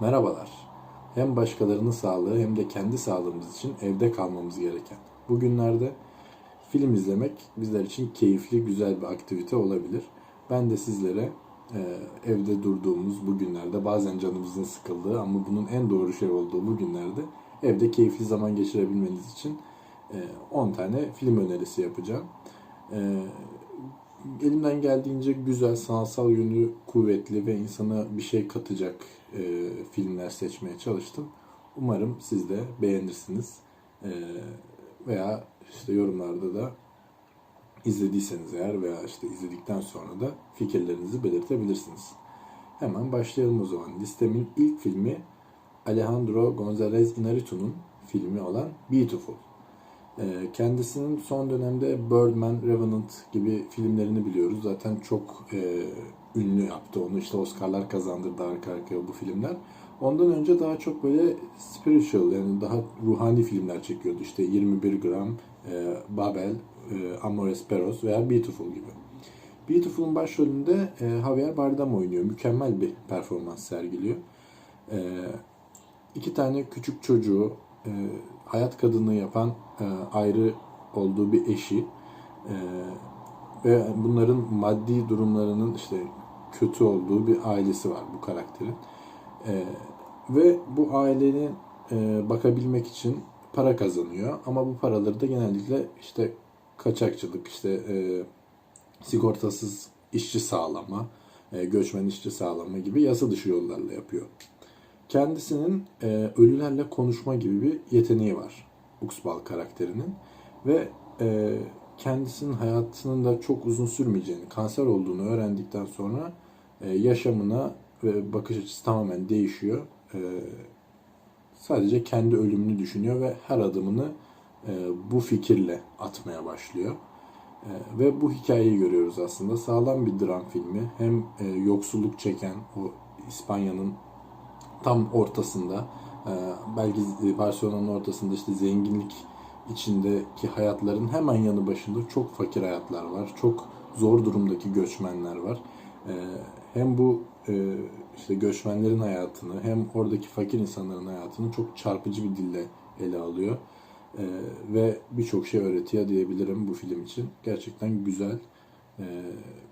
Merhabalar. Hem başkalarının sağlığı hem de kendi sağlığımız için evde kalmamız gereken bu günlerde film izlemek bizler için keyifli, güzel bir aktivite olabilir. Ben de sizlere e, evde durduğumuz bu günlerde bazen canımızın sıkıldığı ama bunun en doğru şey olduğu bu günlerde evde keyifli zaman geçirebilmeniz için e, 10 tane film önerisi yapacağım. E, elimden geldiğince güzel, sanatsal yönü kuvvetli ve insana bir şey katacak e, filmler seçmeye çalıştım. Umarım siz de beğenirsiniz. E, veya işte yorumlarda da izlediyseniz eğer veya işte izledikten sonra da fikirlerinizi belirtebilirsiniz. Hemen başlayalım o zaman. Listemin ilk filmi Alejandro González Iñárritu'nun filmi olan Beautiful. Ee, Kendisinin son dönemde Birdman, Revenant gibi filmlerini biliyoruz. Zaten çok e, ünlü yaptı onu. İşte Oscar'lar kazandırdı arka arkaya bu filmler. Ondan önce daha çok böyle spiritual yani daha ruhani filmler çekiyordu. İşte 21 gram, e, Babel, e, Amores Perros veya Beautiful gibi. Beautiful'un başrolünde e, Javier Bardem oynuyor. Mükemmel bir performans sergiliyor. E, iki tane küçük çocuğu, e, hayat kadını yapan e, ayrı olduğu bir eşi e, ve bunların maddi durumlarının işte kötü olduğu bir ailesi var bu karakterin. E, ve bu ailenin bakabilmek için para kazanıyor ama bu paraları da genellikle işte kaçakçılık, işte e, sigortasız işçi sağlama, göçmen işçi sağlama gibi yasa dışı yollarla yapıyor. Kendisinin e, ölülerle konuşma gibi bir yeteneği var Uxbal karakterinin ve e, kendisinin hayatının da çok uzun sürmeyeceğini, kanser olduğunu öğrendikten sonra e, yaşamına ve bakış açısı tamamen değişiyor. E, sadece kendi ölümünü düşünüyor ve her adımını e, bu fikirle atmaya başlıyor. E, ve bu hikayeyi görüyoruz aslında. Sağlam bir dram filmi. Hem e, yoksulluk çeken o İspanya'nın tam ortasında belki Barcelona'nın ortasında işte zenginlik içindeki hayatların hemen yanı başında çok fakir hayatlar var. Çok zor durumdaki göçmenler var. E, hem bu e, işte göçmenlerin hayatını hem oradaki fakir insanların hayatını çok çarpıcı bir dille ele alıyor. E, ve birçok şey öğretiyor diyebilirim bu film için. Gerçekten güzel, e,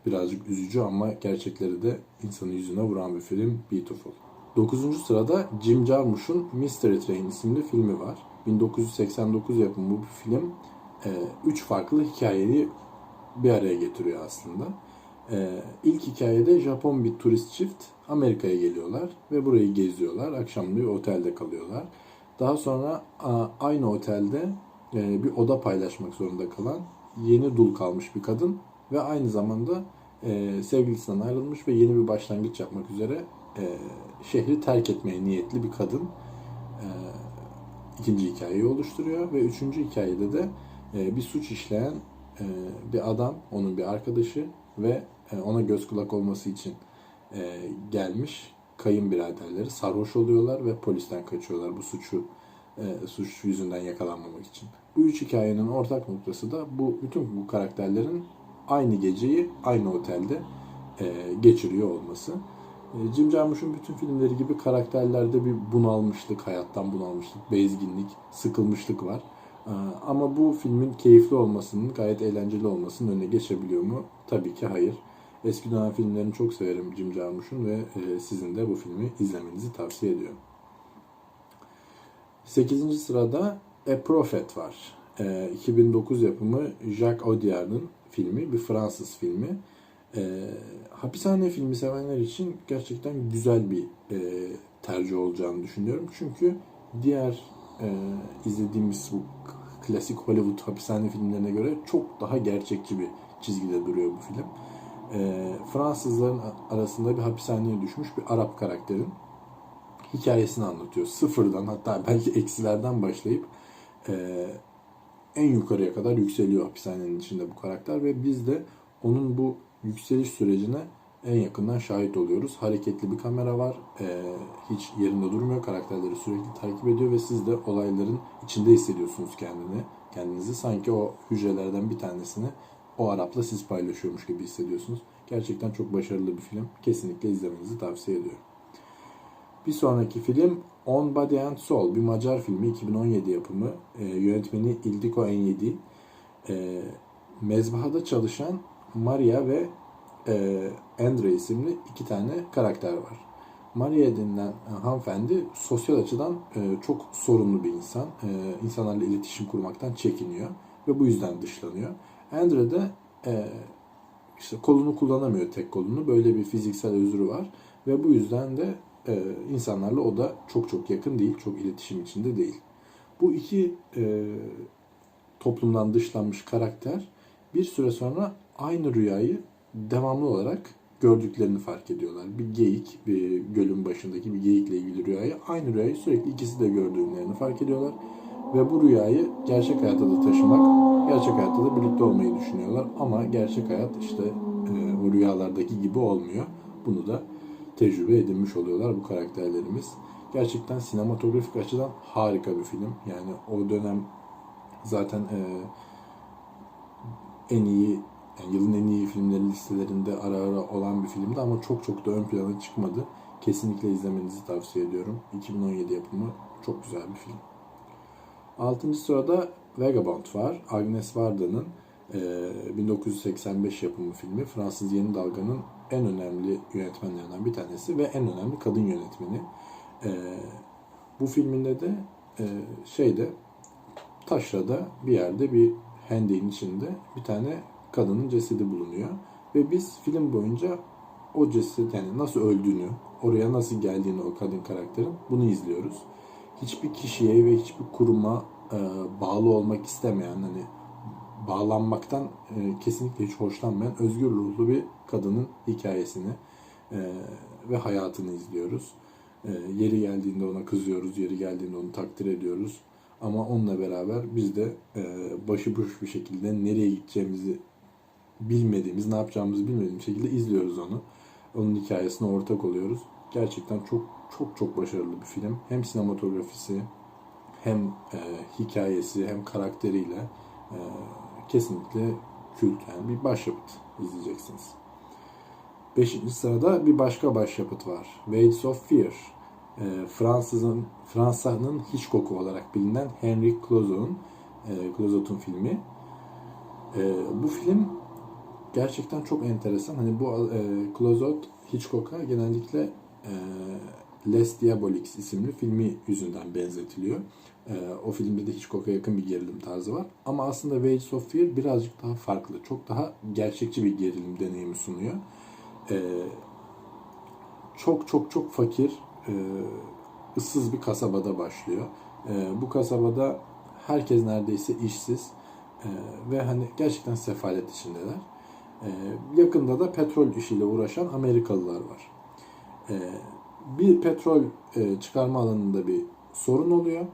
birazcık üzücü ama gerçekleri de insanın yüzüne vuran bir film Beautiful. 9. sırada Jim Jarmusch'un Mystery Train isimli filmi var. 1989 yapımı bu film 3 e, farklı hikayeyi bir araya getiriyor aslında. E, ilk hikayede Japon bir turist çift Amerika'ya geliyorlar ve burayı geziyorlar. Akşam bir otelde kalıyorlar. Daha sonra aynı otelde e, bir oda paylaşmak zorunda kalan yeni dul kalmış bir kadın ve aynı zamanda sevgilisinden ayrılmış ve yeni bir başlangıç yapmak üzere şehri terk etmeye niyetli bir kadın ikinci hikayeyi oluşturuyor ve üçüncü hikayede de bir suç işleyen bir adam, onun bir arkadaşı ve ona göz kulak olması için gelmiş kayınbiraderleri sarhoş oluyorlar ve polisten kaçıyorlar bu suçu suç yüzünden yakalanmamak için. Bu üç hikayenin ortak noktası da bu bütün bu karakterlerin aynı geceyi aynı otelde geçiriyor olması. E, Jim Jarmusch'un bütün filmleri gibi karakterlerde bir bunalmışlık, hayattan bunalmışlık, bezginlik, sıkılmışlık var. E, ama bu filmin keyifli olmasının, gayet eğlenceli olmasının önüne geçebiliyor mu? Tabii ki hayır. Eski dönem filmlerini çok severim Jim Jarmusch'un ve e, sizin de bu filmi izlemenizi tavsiye ediyorum. 8. sırada A Prophet var. 2009 yapımı Jacques Audiard'ın filmi, bir Fransız filmi. E, hapishane filmi sevenler için gerçekten güzel bir e, tercih olacağını düşünüyorum. Çünkü diğer e, izlediğimiz bu klasik Hollywood hapishane filmlerine göre çok daha gerçekçi bir çizgide duruyor bu film. E, Fransızların arasında bir hapishaneye düşmüş bir Arap karakterin hikayesini anlatıyor. Sıfırdan hatta belki eksilerden başlayıp e, en yukarıya kadar yükseliyor hapishanenin içinde bu karakter ve biz de onun bu yükseliş sürecine en yakından şahit oluyoruz. Hareketli bir kamera var. Ee, hiç yerinde durmuyor. Karakterleri sürekli takip ediyor ve siz de olayların içinde hissediyorsunuz kendini. Kendinizi sanki o hücrelerden bir tanesini o Arap'la siz paylaşıyormuş gibi hissediyorsunuz. Gerçekten çok başarılı bir film. Kesinlikle izlemenizi tavsiye ediyorum. Bir sonraki film On Body and Soul, bir Macar filmi 2017 yapımı. E, yönetmeni Ildiko Enyedi. E, mezbahada çalışan Maria ve e, Andre isimli iki tane karakter var. Maria denilen hanımefendi sosyal açıdan e, çok sorunlu bir insan. E, insanlarla iletişim kurmaktan çekiniyor ve bu yüzden dışlanıyor. Andre de e, işte kolunu kullanamıyor tek kolunu. Böyle bir fiziksel özrü var ve bu yüzden de e, insanlarla o da çok çok yakın değil, çok iletişim içinde değil. Bu iki e, toplumdan dışlanmış karakter bir süre sonra aynı rüyayı devamlı olarak gördüklerini fark ediyorlar. Bir geyik, bir gölün başındaki bir geyikle ilgili rüyayı, aynı rüyayı sürekli ikisi de gördüklerini fark ediyorlar. Ve bu rüyayı gerçek hayata da taşımak, gerçek hayatta da birlikte olmayı düşünüyorlar. Ama gerçek hayat işte e, o rüyalardaki gibi olmuyor. Bunu da tecrübe edinmiş oluyorlar bu karakterlerimiz. Gerçekten sinematografik açıdan harika bir film. Yani o dönem zaten e, en iyi yani yılın en iyi filmleri listelerinde ara ara olan bir filmdi ama çok çok da ön plana çıkmadı. Kesinlikle izlemenizi tavsiye ediyorum. 2017 yapımı çok güzel bir film. 6. sırada Vagabond var. Agnes Varda'nın e, 1985 yapımı filmi. Fransız Yeni Dalga'nın en önemli yönetmenlerinden bir tanesi ve en önemli kadın yönetmeni. E, bu filminde de e, şeyde taşrada bir yerde bir hendeğin içinde bir tane kadının cesedi bulunuyor. Ve biz film boyunca o ceset yani nasıl öldüğünü, oraya nasıl geldiğini o kadın karakterin bunu izliyoruz. Hiçbir kişiye ve hiçbir kuruma e, bağlı olmak istemeyen hani bağlanmaktan e, kesinlikle hiç hoşlanmayan özgür ruhlu bir kadının hikayesini e, ve hayatını izliyoruz. E, yeri geldiğinde ona kızıyoruz, yeri geldiğinde onu takdir ediyoruz. Ama onunla beraber biz de e, başıboş bir şekilde nereye gideceğimizi bilmediğimiz, ne yapacağımızı bilmediğimiz şekilde izliyoruz onu. Onun hikayesine ortak oluyoruz. Gerçekten çok çok çok başarılı bir film. Hem sinematografisi hem e, hikayesi hem karakteriyle e, kesinlikle kült yani bir başyapıt izleyeceksiniz. Beşinci sırada bir başka başyapıt var. Waves of Fear. E, Fransızın Fransa'nın Hitchcock'u olarak bilinen Henry Clouzot'un e, Clouzot'un filmi. E, bu film gerçekten çok enteresan. Hani bu e, Clouzot Hitchcock'a genellikle e, Les Diaboliques isimli filmi yüzünden benzetiliyor. E, o filmde de Hitchcock'a yakın bir gerilim tarzı var. Ama aslında Waves of Fear birazcık daha farklı. Çok daha gerçekçi bir gerilim deneyimi sunuyor. E, çok çok çok fakir, e, ıssız bir kasabada başlıyor. E, bu kasabada herkes neredeyse işsiz e, ve hani gerçekten sefalet içindeler. E, yakında da petrol işiyle uğraşan Amerikalılar var. E, bir petrol e, çıkarma alanında bir sorun oluyor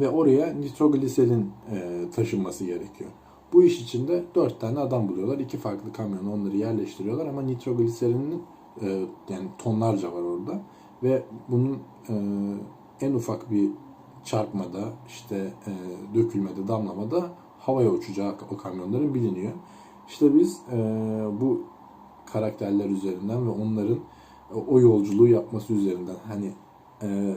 ve oraya nitrogliserin e, taşınması gerekiyor. Bu iş için de dört tane adam buluyorlar. iki farklı kamyon onları yerleştiriyorlar ama nitrogliserinin e, yani tonlarca var orada ve bunun en ufak bir çarpmada işte dökülmede damlamada havaya uçacağı o kamyonların biliniyor. İşte biz e, bu karakterler üzerinden ve onların o yolculuğu yapması üzerinden hani e,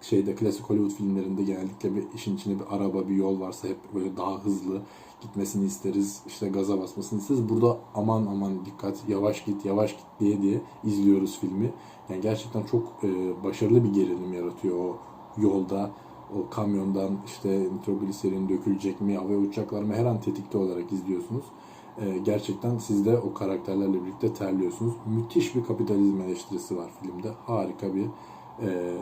şeyde klasik Hollywood filmlerinde genellikle bir işin içinde bir araba, bir yol varsa hep böyle daha hızlı gitmesini isteriz. işte gaza basmasını isteriz. Burada aman aman dikkat, yavaş git, yavaş git diye diye izliyoruz filmi. Yani gerçekten çok e, başarılı bir gerilim yaratıyor o yolda. O kamyondan işte nitrogliserin dökülecek mi, havaya uçacaklar mı her an tetikte olarak izliyorsunuz. E, gerçekten siz de o karakterlerle birlikte terliyorsunuz. Müthiş bir kapitalizm eleştirisi var filmde. Harika bir e,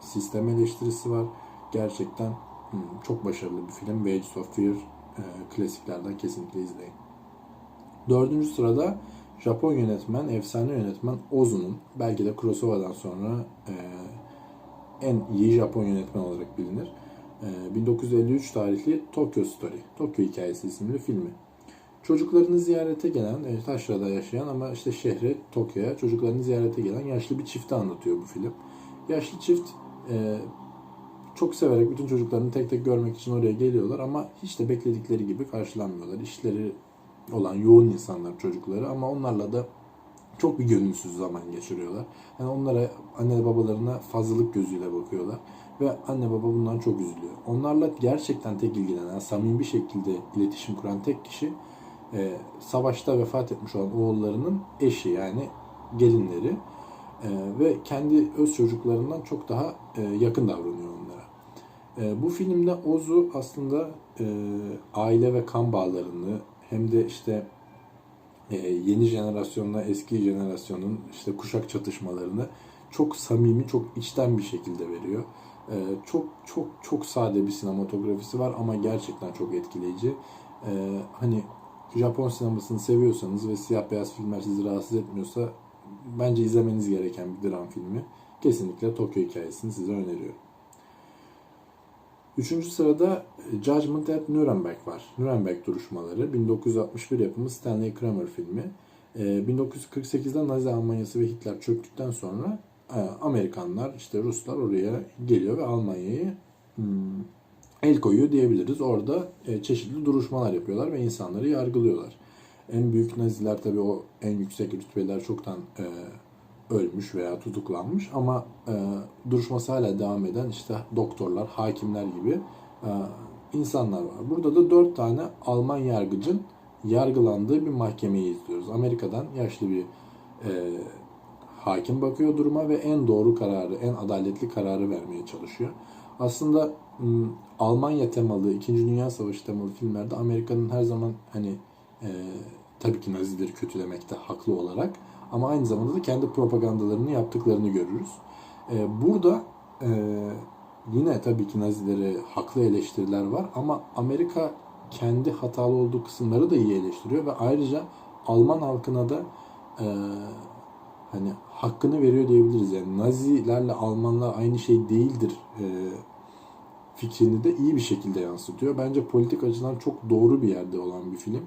sistem eleştirisi var. Gerçekten hmm, çok başarılı bir film. Waves of Fear e, klasiklerden kesinlikle izleyin. Dördüncü sırada Japon yönetmen, efsane yönetmen Ozu'nun belki de Kurosawa'dan sonra e, en iyi Japon yönetmen olarak bilinir. E, 1953 tarihli Tokyo Story, Tokyo Hikayesi isimli filmi. Çocuklarını ziyarete gelen, e, taşrada yaşayan ama işte şehre, Tokyo'ya çocuklarını ziyarete gelen yaşlı bir çifti anlatıyor bu film. Yaşlı çift e, çok severek bütün çocuklarını tek tek görmek için oraya geliyorlar ama hiç de bekledikleri gibi karşılanmıyorlar. İşleri olan yoğun insanlar çocukları ama onlarla da çok bir gönülsüz zaman geçiriyorlar. Yani onlara anne babalarına fazlalık gözüyle bakıyorlar ve anne baba bundan çok üzülüyor. Onlarla gerçekten tek ilgilenen, samimi bir şekilde iletişim kuran tek kişi e, savaşta vefat etmiş olan oğullarının eşi yani gelinleri E, ve kendi öz çocuklarından çok daha e, yakın davranıyor onlara. E, bu filmde Ozu aslında e, aile ve kan bağlarını hem de işte e, yeni jenerasyonla eski jenerasyonun işte kuşak çatışmalarını çok samimi, çok içten bir şekilde veriyor. E, çok çok çok sade bir sinematografisi var ama gerçekten çok etkileyici. E, hani Japon sinemasını seviyorsanız ve siyah beyaz filmler sizi rahatsız etmiyorsa bence izlemeniz gereken bir dram filmi. Kesinlikle Tokyo hikayesini size öneriyorum. Üçüncü sırada e, Judgment at Nuremberg var. Nuremberg duruşmaları 1961 yapımı Stanley Kramer filmi. E, 1948'de Nazi Almanyası ve Hitler çöktükten sonra e, Amerikanlar işte Ruslar oraya geliyor ve Almanya'yı hmm, el koyuyor diyebiliriz. Orada e, çeşitli duruşmalar yapıyorlar ve insanları yargılıyorlar. En büyük Naziler tabii o en yüksek rütbeler çoktan e, ölmüş veya tutuklanmış ama e, duruşması hala devam eden işte doktorlar, hakimler gibi e, insanlar var. Burada da dört tane Alman yargıcın yargılandığı bir mahkemeyi izliyoruz. Amerika'dan yaşlı bir e, hakim bakıyor duruma ve en doğru kararı, en adaletli kararı vermeye çalışıyor. Aslında Almanya temalı, İkinci Dünya Savaşı temalı filmlerde Amerika'nın her zaman hani e, tabii ki Nazileri kötülemekte haklı olarak ama aynı zamanda da kendi propagandalarını yaptıklarını görürüz. E, burada e, yine tabii ki Nazileri haklı eleştiriler var ama Amerika kendi hatalı olduğu kısımları da iyi eleştiriyor ve ayrıca Alman halkına da e, hani hakkını veriyor diyebiliriz. Yani Nazilerle Almanlar aynı şey değildir e, fikrini de iyi bir şekilde yansıtıyor. Bence politik açıdan çok doğru bir yerde olan bir film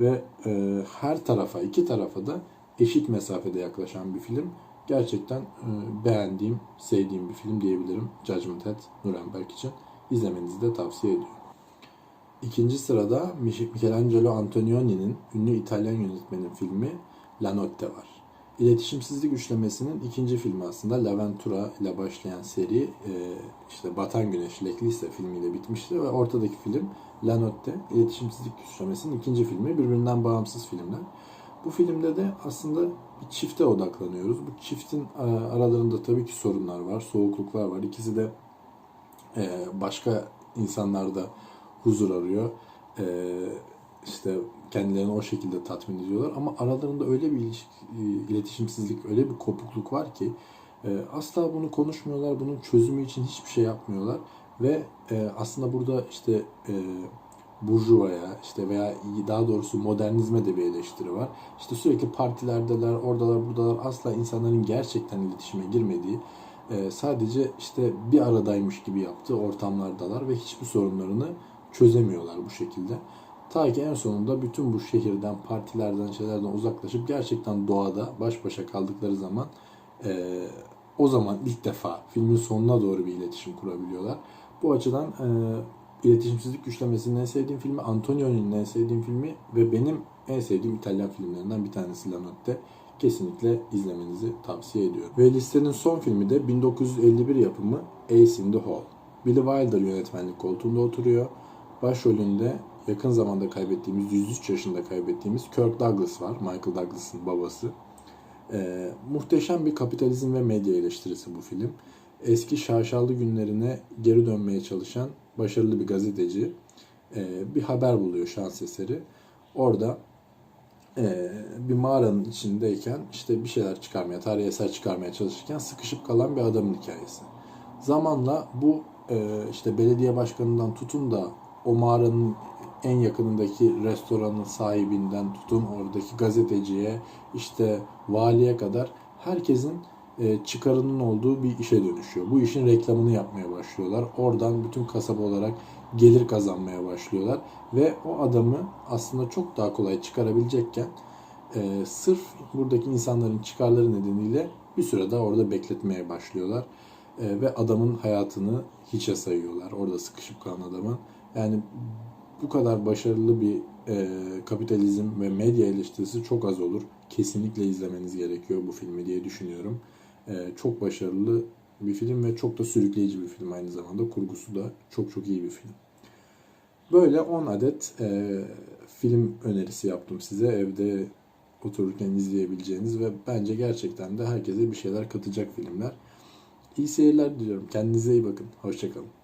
ve e, her tarafa, iki tarafa da eşit mesafede yaklaşan bir film. Gerçekten e, beğendiğim, sevdiğim bir film diyebilirim. Judgment at Nuremberg için. İzlemenizi de tavsiye ediyorum. İkinci sırada Michelangelo Antonioni'nin ünlü İtalyan yönetmenin filmi La Notte var. İletişimsizlik üçlemesinin ikinci filmi aslında L'Aventura ile başlayan seri e, işte Batan Güneş Leklise filmiyle bitmişti ve ortadaki film La Notte İletişimsizlik üçlemesinin ikinci filmi birbirinden bağımsız filmler. Bu filmde de aslında bir çifte odaklanıyoruz. Bu çiftin e, aralarında tabii ki sorunlar var, soğukluklar var. İkisi de e, başka insanlarda huzur arıyor. İşte kendilerini o şekilde tatmin ediyorlar. Ama aralarında öyle bir ilişki, iletişimsizlik, öyle bir kopukluk var ki asla bunu konuşmuyorlar. Bunun çözümü için hiçbir şey yapmıyorlar. Ve aslında burada işte burjuvaya işte veya daha doğrusu modernizme de bir eleştiri var. İşte sürekli partilerdeler, oradalar, buradalar asla insanların gerçekten iletişime girmediği, sadece işte bir aradaymış gibi yaptığı ortamlardalar ve hiçbir sorunlarını çözemiyorlar bu şekilde. Ta ki en sonunda bütün bu şehirden, partilerden, şeylerden uzaklaşıp gerçekten doğada baş başa kaldıkları zaman e, o zaman ilk defa filmin sonuna doğru bir iletişim kurabiliyorlar. Bu açıdan e, iletişimsizlik güçlemesinin en sevdiğim filmi, Antonioni'nin en sevdiğim filmi ve benim en sevdiğim İtalyan filmlerinden bir tanesi La Notte. Kesinlikle izlemenizi tavsiye ediyorum. Ve listenin son filmi de 1951 yapımı Ace in the Hole. Billy Wilder yönetmenlik koltuğunda oturuyor. Başrolünde yakın zamanda kaybettiğimiz, 103 yaşında kaybettiğimiz Kirk Douglas var. Michael Douglas'ın babası. Ee, muhteşem bir kapitalizm ve medya eleştirisi bu film. Eski şaşalı günlerine geri dönmeye çalışan başarılı bir gazeteci e, bir haber buluyor şans eseri. Orada e, bir mağaranın içindeyken işte bir şeyler çıkarmaya, tarihi eser çıkarmaya çalışırken sıkışıp kalan bir adamın hikayesi. Zamanla bu e, işte belediye başkanından tutun da o mağaranın en yakınındaki restoranın sahibinden tutun oradaki gazeteciye işte valiye kadar herkesin e, çıkarının olduğu bir işe dönüşüyor. Bu işin reklamını yapmaya başlıyorlar. Oradan bütün kasaba olarak gelir kazanmaya başlıyorlar ve o adamı aslında çok daha kolay çıkarabilecekken e, sırf buradaki insanların çıkarları nedeniyle bir süre daha orada bekletmeye başlıyorlar. E, ve adamın hayatını hiçe sayıyorlar. Orada sıkışıp kalan adamın. Yani bu kadar başarılı bir e, kapitalizm ve medya eleştirisi çok az olur. kesinlikle izlemeniz gerekiyor bu filmi diye düşünüyorum. Ee, çok başarılı bir film ve çok da sürükleyici bir film aynı zamanda. Kurgusu da çok çok iyi bir film. Böyle 10 adet e, film önerisi yaptım size. Evde otururken izleyebileceğiniz ve bence gerçekten de herkese bir şeyler katacak filmler. İyi seyirler diliyorum. Kendinize iyi bakın. Hoşçakalın.